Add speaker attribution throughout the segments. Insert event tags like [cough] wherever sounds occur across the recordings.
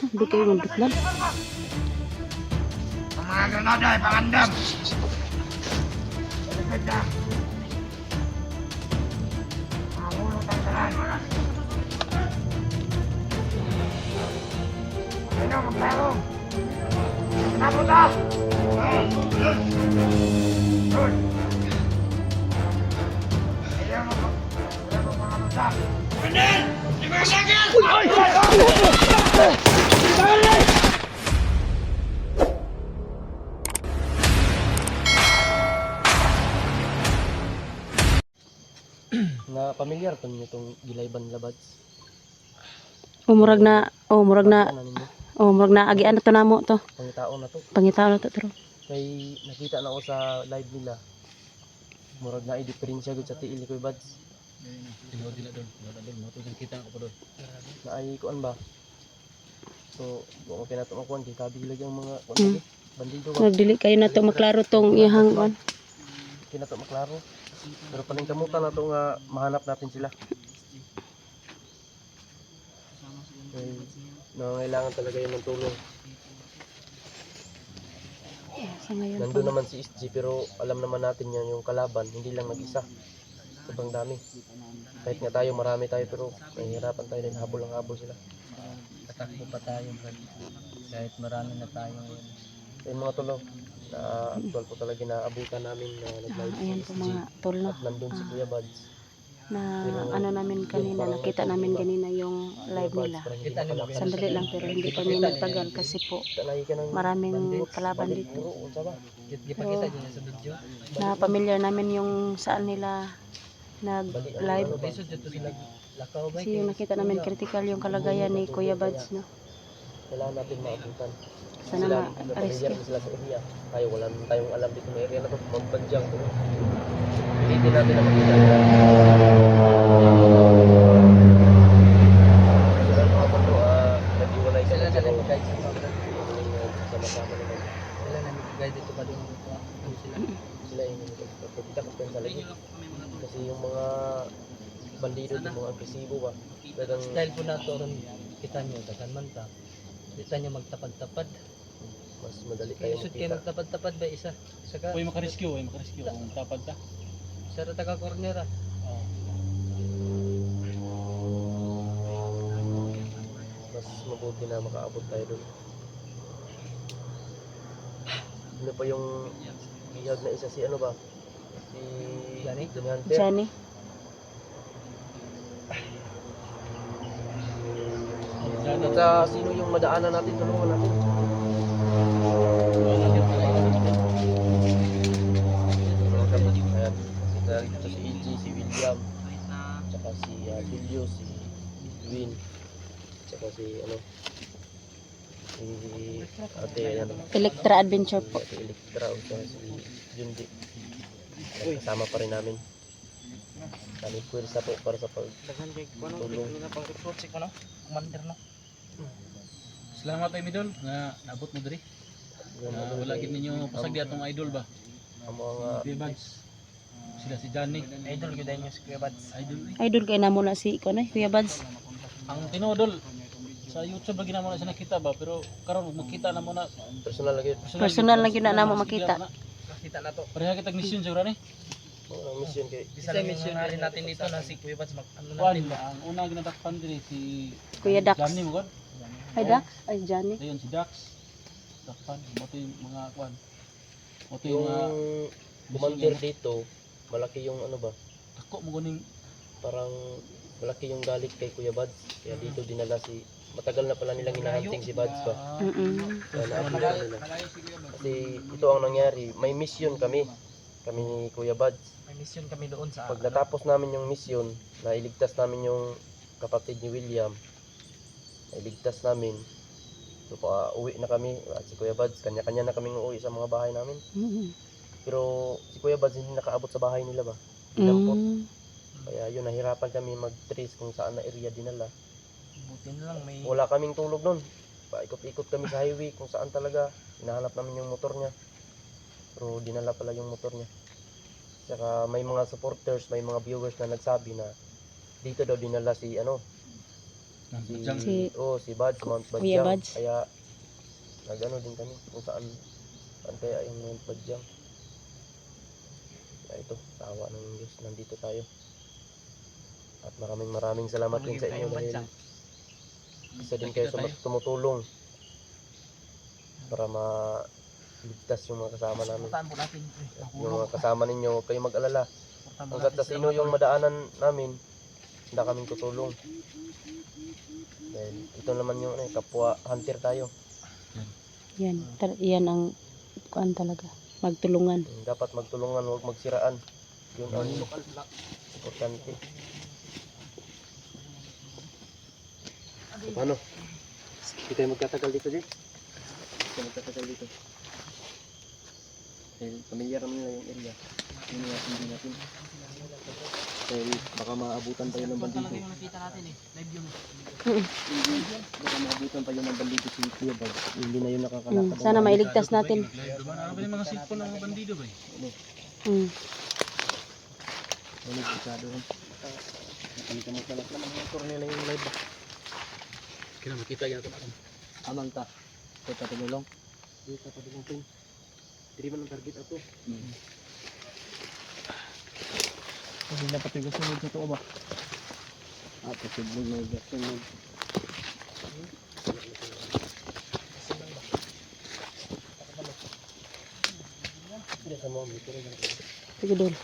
Speaker 1: Hindi kayo mundutlan.
Speaker 2: Ang mga granada ay pangandam. Baliktad na. Mga mulot ang talan. Sino magpero? Kenapa tak? Good. Ayaw mo. Ayaw mo mga masak. Benin! Di ba sakit? Uy! [clears throat]
Speaker 3: Na pamilyar pa ninyo itong gilayban labads.
Speaker 1: O murag na, o murag na,
Speaker 3: Ano ninyo?
Speaker 1: o murag na agian na to namo to.
Speaker 3: Pangitao na to.
Speaker 1: Pangitaw na to pero.
Speaker 3: Kay nakita na ako sa live nila. Murag na i-diferensya gud sa tiil ko bads.
Speaker 4: Tingnan dila doon. Wala doon. Matulog kita ako pa doon.
Speaker 3: Na ay kuan ba? So, kung okay na ito makuhan, di kabi lagi ang mga kuan
Speaker 1: Mm.
Speaker 3: lagi. Bandido ba?
Speaker 1: Nagdili kayo na to maklaro tong.
Speaker 3: Hindi na ito maklaro. Pero paling kamutan na ito nga mahanap natin sila. Kay nangangailangan talaga yun ng tulong.
Speaker 1: Sa ngayon
Speaker 3: Nandun naman si SG pero alam naman natin yan yung kalaban, hindi lang mag-isa. Sobrang dami. Kahit nga tayo, marami tayo pero nahihirapan tayo din habol ang habol sila.
Speaker 4: Tatakbo pa tayo. Brad. Kahit marami na tayo ngayon.
Speaker 3: Ayun mga tulo, na actual po talaga naabutan namin na
Speaker 1: Ah,
Speaker 3: nag-live si
Speaker 1: ayan po
Speaker 3: SG.
Speaker 1: mga tol no.
Speaker 3: At nandun si Kuya Buds.
Speaker 1: Na ano namin kanina, nakita namin kanina yung live nila.
Speaker 4: Kita.
Speaker 1: Sandali lang pero hindi kami nagtagal kasi po
Speaker 3: Tanay ka ng
Speaker 1: maraming kalaban dito.
Speaker 3: puro, unsa ba?
Speaker 4: Ipakita nyo na sa video.
Speaker 1: Na familiar namin yung saan nila nag-live.
Speaker 4: Sila.
Speaker 1: Kasi yung nakita namin critical yung kalagayan ni Kuya Buds no.
Speaker 3: Kailangan natin maabutan.
Speaker 1: Sana
Speaker 3: sila,
Speaker 1: ma-rescue.
Speaker 3: sila sa area. Tayo, wala naman tayong alam dito sa area na to. Magbadyang to. Pilitin natin na makita. Sila ah.
Speaker 4: Ano sila?
Speaker 3: Ko yung mga bandido, yung mga agresibo ba, talagang
Speaker 4: Style po na to ron. Kita nyo. Dagan man ta. Kita nyo magtapad-tapad.
Speaker 3: mas madali
Speaker 4: kayo
Speaker 3: makita.
Speaker 4: magtapad-tapad ba isa? Isa ka.
Speaker 5: Uy, makarescue, uy, makarescue. Kung tapad ta.
Speaker 4: Isa ra taga corner ah.
Speaker 5: Oh.
Speaker 3: mas mabuti na makaabot tayo doon. Ano pa yung bihag na isa si ano ba? Si
Speaker 4: Johnny?
Speaker 3: Johnny At ah, sino yung madaanan natin, tulungan natin. Ayan, dito si EG, si William, tsaka si uh, Julio, si Edwin, tsaka si ano, si ate, ano,
Speaker 1: Electra Adventure po.
Speaker 3: si Electra, o tsaka si Jundi. Kasama pa rin namin. Kami pwersa po para sa pagtulong.
Speaker 4: Commander no.
Speaker 5: Salamat tayo, Midol, nga naabot mo diri. Na wala gid ninyo pasag di atong idol ba?
Speaker 3: Mga
Speaker 5: Kuya Buds. Sila si Johnny.
Speaker 4: Idol gyud nyo si Kuya Bads.
Speaker 5: Idol eh.
Speaker 1: Idol kay namo na si Kuya Kuya Buds.
Speaker 5: Ang tinodol sa YouTube lagi na mo na siya nakita ba pero karon magkita na mo na
Speaker 3: personal lagi.
Speaker 1: Personal yun na namo makita.
Speaker 4: Kita na to.
Speaker 5: Pareha kita mission siguro ni.
Speaker 3: Mga mission kay
Speaker 4: Isa lang missionary natin dito na si Kuya Bads mag ano
Speaker 5: ba ang una ginatakpan diri si
Speaker 1: Kuya Dax.
Speaker 5: Johnny mo.
Speaker 1: Ay Dax, ay Johnny.
Speaker 5: Ayun si Dax. Takpan mo yung mga kuan. Mo yung mga
Speaker 3: yung commander dito, malaki yung ano ba,
Speaker 5: tako mo kuning
Speaker 3: parang malaki yung galit kay Kuya Buds. Kaya dito dinala si matagal na pala nilang hinahunting si Buds ba.
Speaker 1: Mm.
Speaker 3: Na nila. Kasi ito ang nangyari, may mission kami. Kami ni Kuya Buds.
Speaker 4: May mission kami doon sa
Speaker 3: Pag natapos namin yung mission, na iligtas namin yung kapatid ni William, na iligtas namin, so pa uwi na kami, at si Kuya Buds, kanya-kanya na kaming uuwi sa mga bahay namin.
Speaker 1: Mm.
Speaker 3: Pero si Kuya Buds hindi nakaabot sa bahay nila ba? Dampot.
Speaker 1: Mm.
Speaker 3: Kaya yun, nahirapan kami mag-trace kung saan na area dinala.
Speaker 4: buti na lang may
Speaker 3: Wala kaming tulog nun. Paikot-ikot kami sa highway kung saan talaga. Hinahanap namin yung motor niya. Pero dinala pala yung motor niya. Saka may mga supporters, may mga viewers na nagsabi na dito daw dinala si ano Si, oh, si Bads, Mount
Speaker 1: Kuya
Speaker 3: Badyang.
Speaker 1: Bads.
Speaker 3: Kaya, nag-ano din kami kung saan, saan kaya yung Mount Badyang. Kaya ito, sa awa ng Diyos, nandito tayo. At maraming maraming salamat din sa inyo dahil isa din kayo sa tumutulong para ma-ligtas yung mga kasama namin.
Speaker 4: Pupuntahan po natin.
Speaker 3: Yung mga kasama ninyo, huwag kayong mag-alala. Hanggat sa sino yung madaanan namin, hindi kaming tutulong. Dahil ito naman yung eh, kapwa hunter tayo.
Speaker 1: Yan, tar- yan ang kuan talaga. Magtulungan.
Speaker 3: Dapat magtulungan, huwag magsiraan. Yun ang importante. So, paano? Hindi tayo magtatagal dito, Jay. Hindi tayo magtatagal dito. Dahil pamilyar naman nila yung area. Yun yung hindi natin. Dahil baka maabutan tayo ng bandido.
Speaker 4: nakita natin eh. Live yun.
Speaker 3: Baka maabutan tayo ng bandido si Kuya Bag. Hindi na yun
Speaker 1: Mm,
Speaker 3: nakakalakad.
Speaker 1: sana mailigtas natin.
Speaker 5: Ano ba yung mga cellphone ng bandido ba? eh?
Speaker 1: Mm.
Speaker 3: Ano masyado rin. Kami kami kalat naman ang motor nila yung live.
Speaker 5: Kaya makita yan ito.
Speaker 4: Amang ta. Ito ta tumulong.
Speaker 3: Dito pa din natin. Hindi man ang target ato. Kasi na pati mo totoo ba? Ah, posible na gasunod. Hindi sa mo, dito rin.
Speaker 1: Sige, Dol.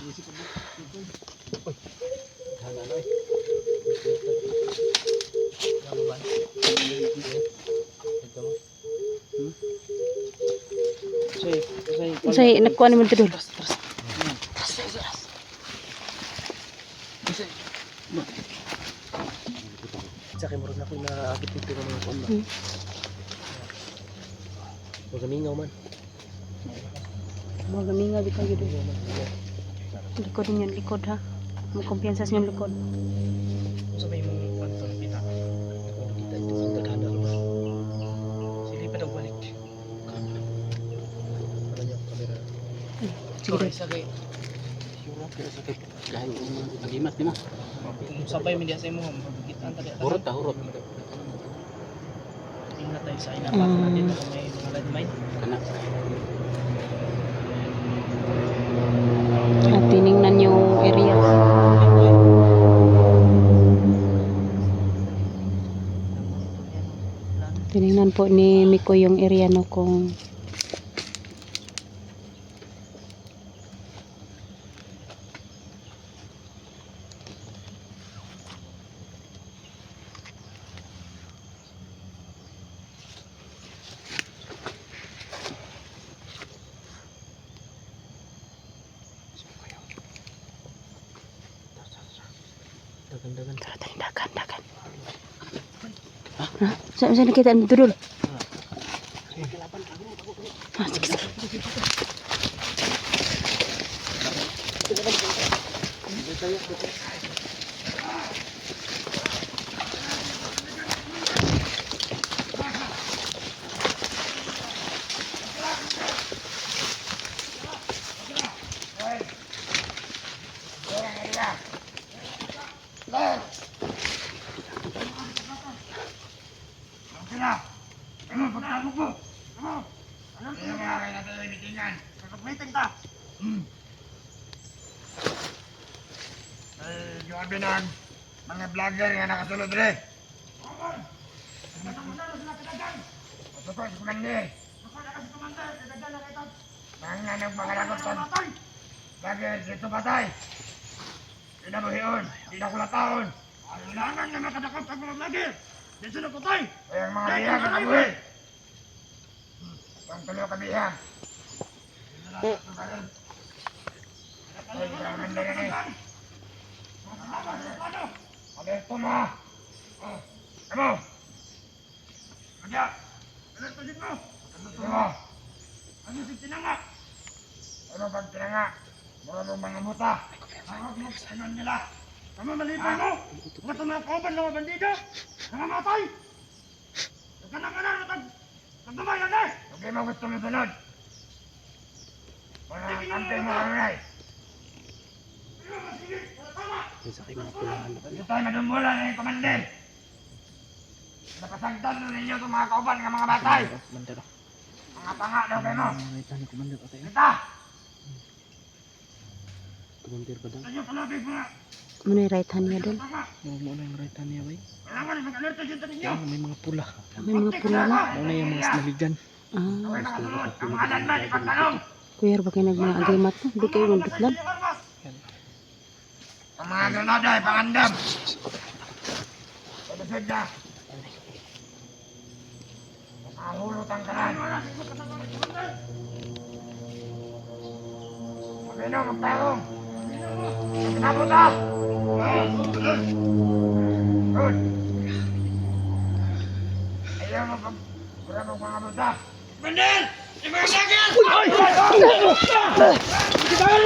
Speaker 3: Say, Say,
Speaker 1: nakuha naman ito, Dol.
Speaker 3: sa akin murag na ako naagit dito ng mga kuwan ba?
Speaker 1: Hmm.
Speaker 3: Huwag kamingaw man.
Speaker 1: Mga gaminga, di kayo, Dol. Likod ninyo, likod ha. May kumpiyansa sa inyong likod.
Speaker 4: Sa may
Speaker 1: Dol.
Speaker 4: Sagay.
Speaker 5: Kahit nagimat di mo.
Speaker 4: Sabay mi diya sa imo. Kita ta diya.
Speaker 5: Hurot ta, hurot.
Speaker 4: Tayo sa ina
Speaker 1: Ah.
Speaker 4: pa natin may mga landmine.
Speaker 5: Anak.
Speaker 1: At tiningnan yung area. Tiningnan po ni Miko yung area no kung Saan saan nakita nito, Dol? Ah, sige, sige.
Speaker 2: Sila! Ano, pagkabog mo? Ano? Anong sila mga kaya natin yung mitingan? Kakap-meeting Hmm. Eh, yung abinan, mga vlogger nga nakasulod rin. Po, si Commander. Mga nagpakalagot sa vlogger, dito patay. Di na buhiyon, di na kulataon. Kailangan na makadakap sa mga vlogger. Dito na patay. Ay, ang mga diya, kakabuhi. Ang tulo kami yan. Ay, Commander rin Huwag ka nang ano! Nag... Nagdumayan eh! Huwag mo gusto mo sunod! Mga kante mo kanunay.
Speaker 3: Yung sa mga pulahan.
Speaker 2: Dito tayo madumula ng komandel. Napasagdan na ninyo itong mga kauban ng mga batay. Mga tanga daw kayo mo. Kita!
Speaker 3: Kumandir pa daw.
Speaker 2: Tanyo kalabig mga
Speaker 1: Muna yung right hand niya dol.
Speaker 2: tanga.
Speaker 3: Mo mo na yung right hand niya bay.
Speaker 2: Kailangan mag-alerto dyan ninyo.
Speaker 3: May mga pula.
Speaker 1: May mga pula na.
Speaker 3: Mo na yung mga snaligan.
Speaker 1: Ah.
Speaker 2: Ang mga ipagtanong.
Speaker 1: kuya ba kayo nag mga agreement na? Hindi kayo magduklan.
Speaker 2: Ang mga granada ay pangandam. Pagkasad na. Mahulot ang kalan. Pagkino, magtarong. Pagkabot na. Good. Ayaw mo pag... Wala mo mga bata. Bandel! Yung mga sakyan! Uy! Uy! Uy!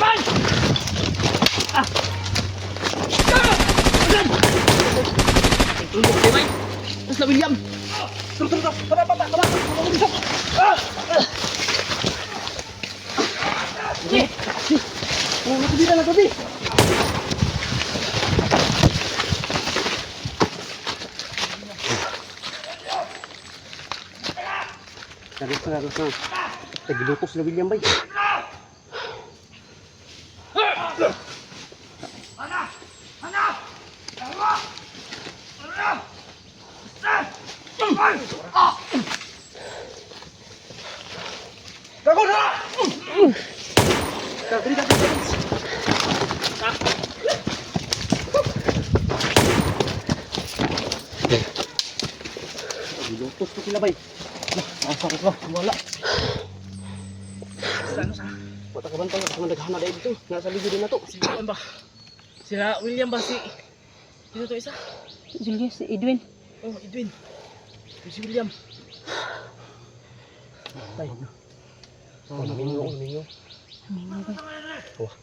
Speaker 2: Uy!
Speaker 3: Karis na karis na. Tagilukos na William bay.
Speaker 2: Mana? Mana? Dalawa! Dalawa! Isa! Ay! Ah! Gago na!
Speaker 3: Ko sila bay. Ang sakit ba? Wala. Wata ka bantay, wata ka naghahanap dahil dito. Nasa ligo din na to.
Speaker 4: William ba? Sila William ba si... Sino to isa?
Speaker 1: Julius, si Edwin.
Speaker 4: Oh, Edwin. Si William.
Speaker 3: Tay. Oh, namingo, namingo.
Speaker 1: Mga ba?
Speaker 3: Wah.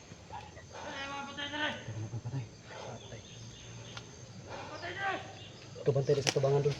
Speaker 3: Ito bantay rin sa tubangan doon.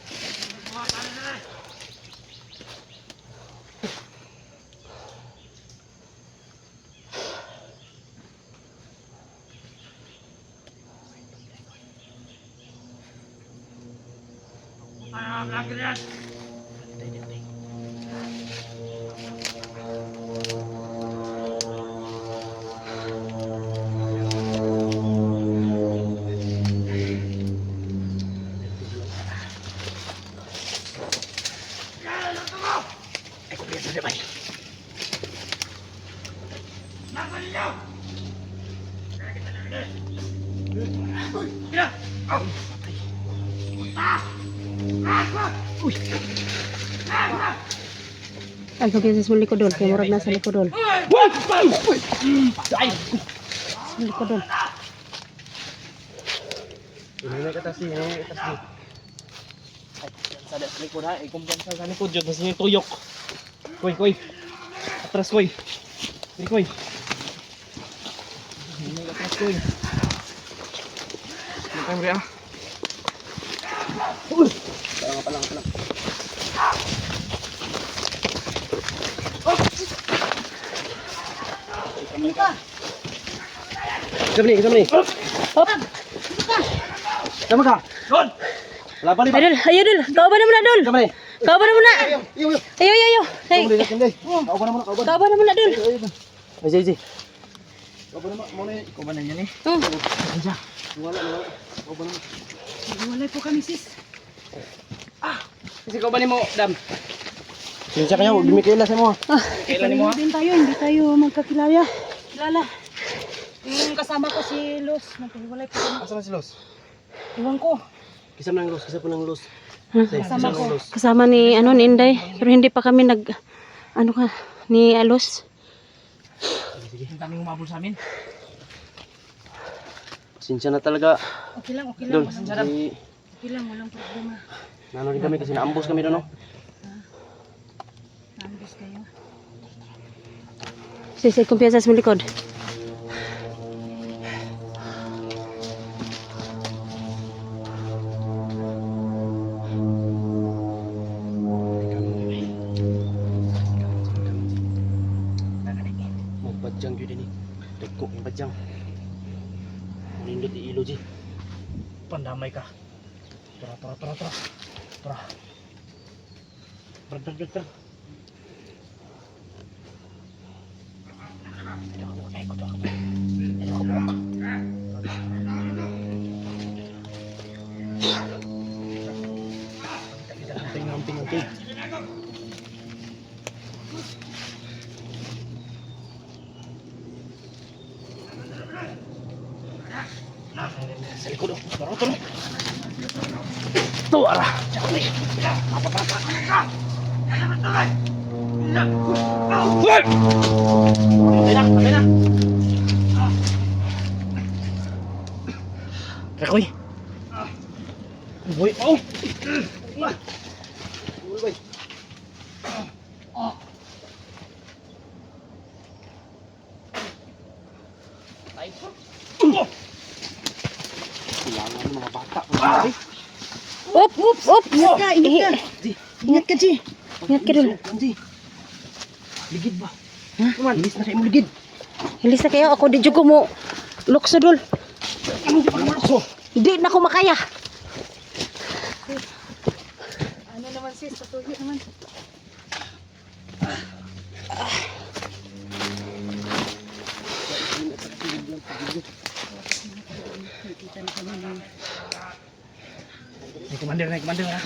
Speaker 2: Ah!
Speaker 1: Ay, kumpiyansa sa likod dol. Kaya murag nasa likod dol. Sa likod dol.
Speaker 3: Ini na katas ni, ini na katas ni.
Speaker 4: Sada sa likod ha. Ikumpiyansa sa likod yun. Kasi yung tuyok. Koy, koy. Atras, koy. Koy, koy. Atras, koy. Ano tayo, Bria?
Speaker 3: Palang, palang, palang. Kasama ni, kasama ni.
Speaker 1: Hop!
Speaker 3: Sama ka? Doon! Laban ni ba?
Speaker 1: Ay, dol. Ayo, dol. Kauban na dol.
Speaker 3: Kasama ni.
Speaker 1: Kauban na muna. Ayo, ayo, ayo. Hey,
Speaker 3: Kauban na muna, kauban na muna, kauban.
Speaker 1: kauban na muna, dol.
Speaker 3: Ay, Jay, Jay. Kauban na muna,
Speaker 4: ba na yan eh?
Speaker 1: Hmm.
Speaker 3: Wala, wala. Kauban na muna.
Speaker 1: Walay po kami, sis.
Speaker 3: Kasi kauban ni mo, Dam. Sinsya kayo, dumikila sa mo.
Speaker 1: Ah,
Speaker 4: Kailan mo ha?
Speaker 1: din tayo. Hindi tayo magkakilala. Kilala. Yung kasama ko si Luz. Nagkahiwalay po kami.
Speaker 3: Asa na si Los?
Speaker 1: Iwan ko.
Speaker 3: Kisa mo ng Los, kisa po ng Los.
Speaker 1: Kasama ko. Kasama ni, ano, ni Inday. Pero hindi pa kami nag, ano ka, ni Alos.
Speaker 4: Ang daming umabol sa amin.
Speaker 3: Sinsya na talaga.
Speaker 1: Okay lang, okay lang.
Speaker 3: Dol,
Speaker 1: Walang,
Speaker 3: kasi
Speaker 1: okay lang, walang problema.
Speaker 3: nano rin kami kasi naambos kami doon, no?
Speaker 1: Nambis kayo. Sisi, kumpiyansa sa likod.
Speaker 4: Amping, amping. Sa likod, oh. Tara, tara. Ito, ara. Tsaka, Apa, apa, Uy! Patay na, patay na. Rekoy. Boy, oh! Uy, boy. Oh! Kailangan ng mga bata. Ay!
Speaker 1: Up, up, up. Ingat ka, ingat ka.
Speaker 4: Di,
Speaker 1: Ingat ka, Ji. Ingat ka dul.
Speaker 4: Ligid ba? Ha? Kuman, ilis na kayo mo ligid.
Speaker 1: Hilis na kayo. Ako di ko mo. Lukso dul.
Speaker 4: Ano di naman ako?
Speaker 1: Di na ko makaya. Ano naman sis? Patuloy naman.
Speaker 4: May commander na, commander na.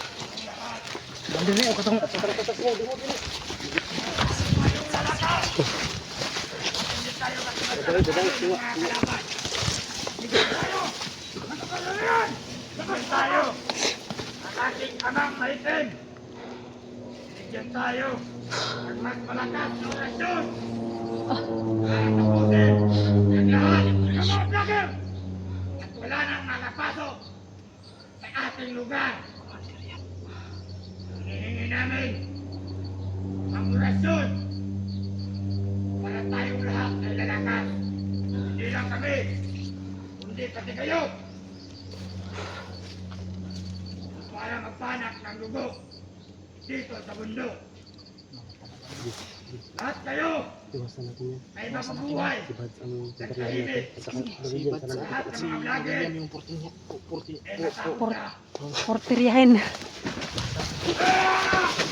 Speaker 4: Commander na, o katong...
Speaker 2: Laban tayo! Ang ating amang maitim! Binigyan tayo ng mas malakas na orasyon! Para tapusin ang lahat ng mga! At wala nang makapasok sa ating lugar! Hinihingi namin ang orasyon pati kayo! para magpanak ng dugo dito sa mundo. Lahat kayo
Speaker 3: Iwasan natin yan.
Speaker 2: ay mabubuhay
Speaker 3: Si Bads ang
Speaker 2: at
Speaker 3: pinagalaman
Speaker 2: tahimik.
Speaker 3: natin. At saka, nabigyan sa natin.
Speaker 2: Lahat ng mga vlogger
Speaker 4: yung 40 niya. 40.
Speaker 2: ay matakot na.
Speaker 1: Porteriyahin.
Speaker 2: Ah!